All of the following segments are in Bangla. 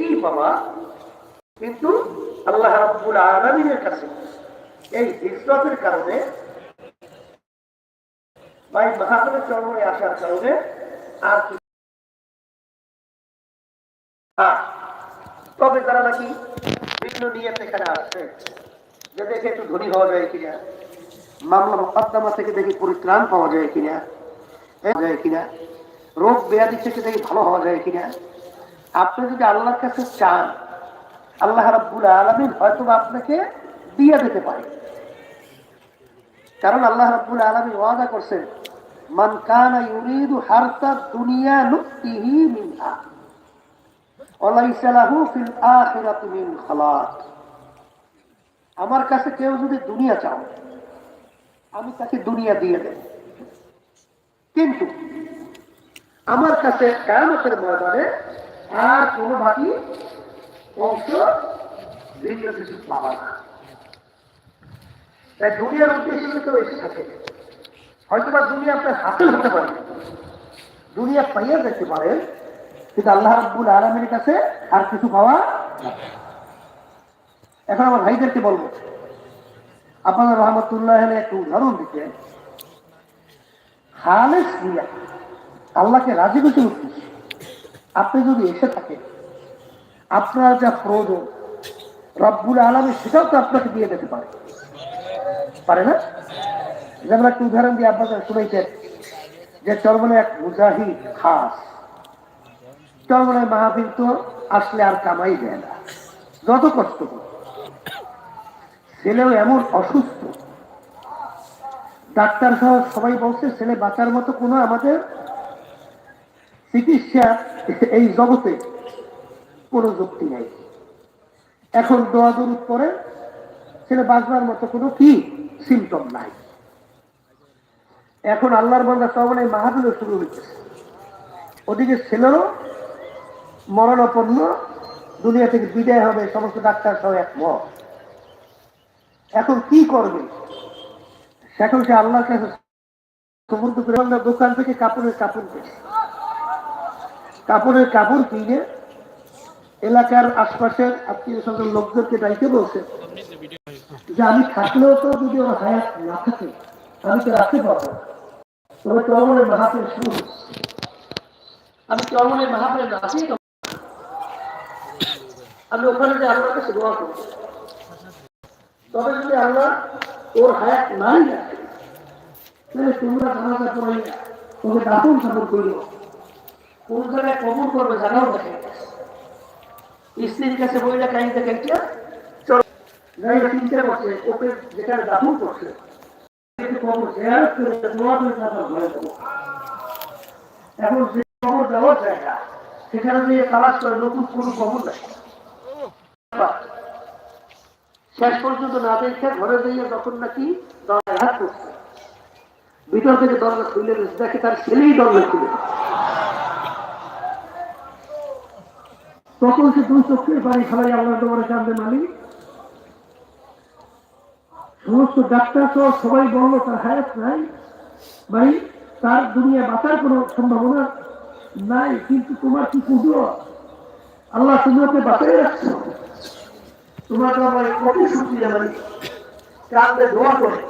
এটাই পাবা কিন্তু আল্লাহ রাব্বুল আলামিনের কাছে। এই হিজরতের কারণে ভাই মাহাতুরের চরমে আসার কারণে আর হ্যাঁ, তবে তারা নাকি বিভিন্ন নিয়ে এখানে আসছে যে দেখে একটু ধনী হওয়া যায় কিনা মামলা মোকদ্দমা থেকে দেখি পরিত্রাণ পাওয়া যায় কিনা যায় কিনা রোগ ব্যাধি থেকে দেখি ভালো হওয়া যায় কিনা আপনি যদি আল্লাহর কাছে চান, আল্লাহ রাব্বুল আলামিন হয়তো আপনাকে দিয়ে দিতে পারে। কারণ আল্লাহ রাব্বুল আলামিন ওয়াদা করছেন আমার কাছে কেউ যদি দুনিয়া চাও, আমি তাকে দুনিয়া দিয়ে দেব। কিন্তু আমার কাছে কায়ামতের ময়দানে আর কোনো বাকি অংশ ভিন্ন কিছু না। তাই দুনিয়ার উদ্দেশ্যে কেউ এসে থাকে। হয়তো বা দুনিয়া আপনার হাসিল হতে পারে। দুনিয়া পাইয়া কিন্তু আল্লাহ রাব্বুল আলমের কাছে আর কিছু পাওয়া এখন আমার ভাইদেরকে বলব, আপনাদের রহমতুল্লাহ একটু উদাহরণ দিতে। খালেস নিয়া আল্লাহকে রাজি খুশি উদ্দেশ্য আপনি যদি এসে থাকেন, আপনার যা প্রয়োজন, রব্বুল আলমী সেটাও তো আপনাকে দিয়ে দিতে পারে। পারে না? যেমন একটা উদাহরণ দিয়ে আপনাদের শুনেছেন যে চরমনে এক মুজাহিদ খাস চরমনে মাহফিল তো আসলে আর কামাই দেয় না, যত কষ্ট ছেলেও এমন অসুস্থ। ডাক্তার সহ সবাই বলছে, ছেলে বাঁচার মতো কোনো আমাদের চিকিৎসা এই জগতে কোনো যুক্তি নাই। এখন দোয়া দরুদ করে ছেলে বাঁচবার মতো কোনো কি সিমটম নাই। এখন আল্লাহর বন্ধা সবনে মাহাবিলও শুরু হয়েছে ওদিকে ছেলেরও মরণাপন্ন দুনিয়া থেকে বিদায় হবে, সমস্ত ডাক্তার সহ একমত। এখন কি করবে? এখন সে আল্লাহর কাছে দোকান থেকে কাপড়ের কাপড় কিনে কাপড়ের কাপড় কিনে এলাকার আশপাশের আত্মীয় স্বজন লোকদেরকে ডাইতে বলছে যে আমি থাকলেও তো যদি ওর হায়াত না থাকে, আমি তো রাখতে পারব। তবে চরমনের মাহাপের শুরু আমি চরমনের মাহাপের আছি আমি ওখানে যে কাছে দোয়া করব তবে যদি আল্লাহ ওর হায়াত নাই রাখে, তাহলে তোমরা পড়ে তোকে দাপন সাপন করিল কোন জায়গায় কবর করবে জানাও স্ত্রীর কাছে চিন্তা করছে ওকে যেখানে করছে দেবো। এখন যে দেওয়ার জায়গা, সেখানে গিয়ে তালাশ করে নতুন কোনো কবর শেষ পর্যন্ত না দেখে ঘরে দিয়ে তখন নাকি দরজায় হাত করছে, ভিতর থেকে দরজা খুলে দেখে তার ছেলেই দরজা খুলে। তখন সে দুই চোখের বাড়ি খালাই আল্লাহ তোমার কান্দে মালিক। সমস্ত ডাক্তার সহ সবাই বলল, তার হায়াত নাই ভাই, তার দুনিয়া বাঁচার কোনো সম্ভাবনা নাই, কিন্তু তোমার কি পুজো আল্লাহ তুমি ওকে বাঁচাই রাখছো তোমার তো আমার কত শুক্রিয়া মালিক। কান্দে দোয়া করে।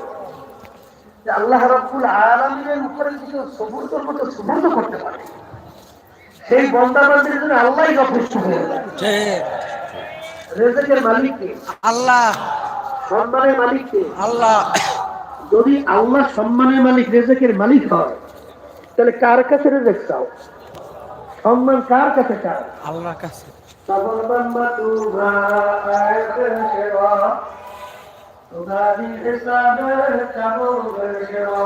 যে আল্লাহ রাব্বুল আলামিনের উপরে কিছু সবুর মতো সুবর্দ করতে পারে। সেই বন্দাবাদের জন্য আল্লাহই যথেষ্ট হয়ে রেজেকের মালিককে আল্লাহ। সম্মানের মালিককে আল্লাহ। যদি আল্লাহ সম্মানের মালিক রেজেকের মালিক হয় তাহলে কার কাছে রেজেক চাও? সম্মান কার কাছে চাও? আল্লাহর কাছে। সেবা তোমারি হিসাবে চাবুর সেবা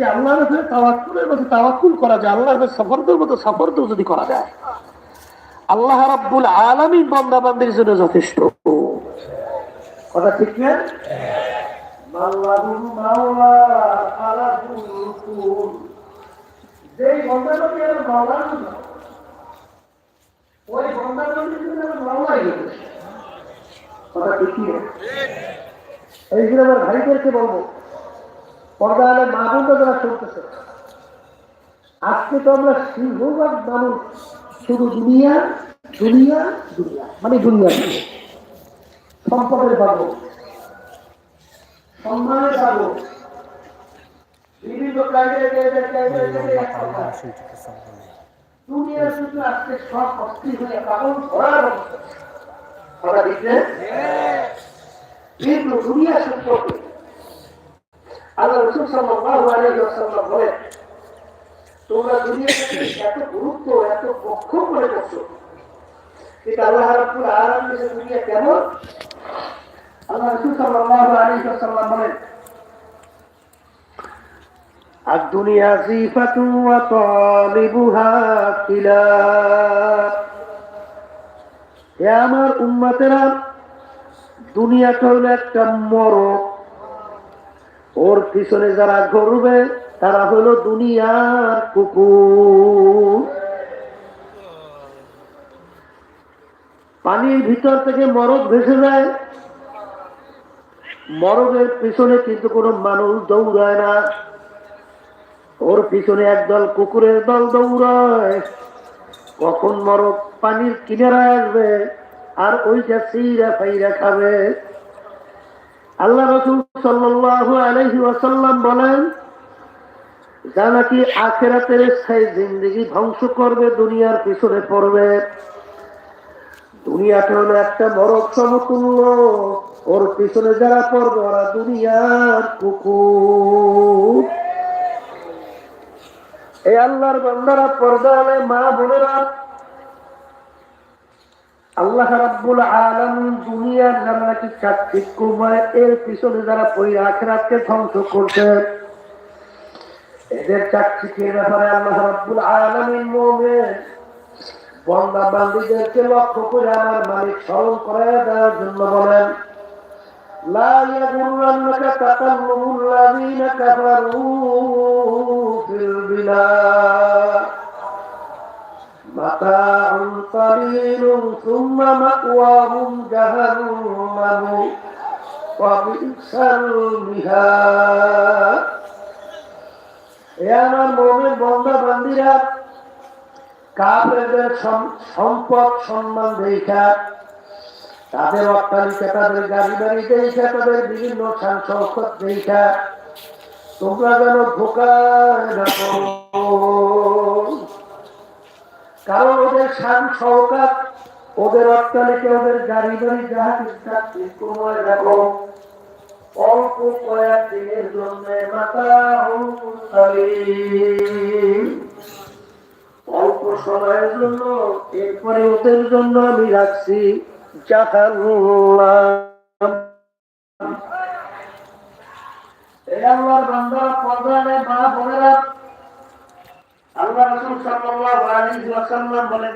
যদি আল্লাহর উপরে তাওয়াক্কুলের মতো তাওয়াক্কুল করা যায়, আল্লাহর উপরে সফরদের মতো সফরদের যদি করা যায়, আল্লাহ রাব্বুল আলামিন বান্দা বান্দির জন্য যথেষ্ট। কথা ঠিক না? মাওলা যেই বান্দা বান্দি আর জন্য ওই বান্দা জন্য মাওলাই কথা ঠিক না? এই জন্য আমার ভাইদেরকে বলব পর্দা আলে মা যারা চলতেছে আজকে তো আমরা সিংহভাগ মানুষ শুধু দুনিয়া দুনিয়া দুনিয়া মানে দুনিয়া সম্পদের পাবো সম্মানের পাবো বিভিন্ন কাজে শুধু আজকে সব অস্থির হয়ে পাগল কথা দিচ্ছে কিন্তু দুনিয়া সম্পর্কে আল্লাহ রসুল সাল্লাল্লাহু আলাইহি ওয়াসাল্লাম বলেন তোমরা দুনিয়াটাকে এত গুরুত্ব এত পক্ষ করে করছো কিন্তু আল্লাহ রাব্বুল আলামিন দুনিয়া কেমন আল্লাহ রসুল সাল্লাল্লাহু আলাইহি ওয়াসাল্লাম বলেন الدنيا زيفة وطالبها كلاب يا আমার উম্মতেরা দুনিয়াটা হলো একটা মরক ওর পিছনে যারা ঘুরবে, তারা হলো দুনিয়ার কুকুর। পানির ভিতর থেকে মরক ভেসে যায়। মরকের পিছনে কিন্তু কোনো মানুষ দৌড়ায় না। ওর পিছনে একদল কুকুরের দল দৌড়ায়। কখন মরক পানির কিনারায় আসবে, আর ওইটা সিরা ফাইরা খাবে। আল্লাহ রসুল সাল্লাল্লাহু আলাইহি ওয়াসাল্লাম বলেন, যা নাকি আখেরাতের সেই জিন্দগি ধ্বংস করবে, দুনিয়ার পিছনে পড়বে। দুনিয়াটা হলো একটা মরক সমতুল্য। ওর পিছনে যারা পড়বে, ওরা দুনিয়ার কুকুর। এই আল্লাহর বান্দারা পর্দা হলে মা বোনেরা আল্লাহ রাব্বুল আলামিন দুনিয়ার যারা নাকি চাকচিক্য হয় এর পিছনে যারা পই আখেরাতকে ধ্বংস করছে এদের চাকচিকের ব্যাপারে আল্লাহ রাব্বুল আলামিন মুমিন বন্দা বান্দীদেরকে লক্ষ্য করে আমার মালিক স্মরণ করে দেওয়ার জন্য বলেন لا يغرنك تقلب الذين كفروا في البلاد متاع قليل ثم مأواهم جهنم وبئس المهاد এ আমার মনের বন্ধা বান্দিরা কাপড়ের সম্পদ সম্মান দেখা তাদের অট্টালিকা তাদের গাড়ি বাড়ি দেখা তাদের বিভিন্ন সান সংকট দেখা তোমরা যেন ধোকায় না পড়ো। কারণ ওদের সান সহকার, ওদের অট্টালিকা, ওদের গাড়ি বাড়ি যাহা দেখো, অল্প কয়েক দিনের জন্য মাতা অল্প সময়ের জন্য, এরপরে ওদের জন্য আমি রাখছি এই আল্লাহর বান্দারা পর্দানে মা বোনেরা আল্লাহ রাসূল সাল্লাল্লাহু আলাইহি ওয়াসাল্লাম বলেন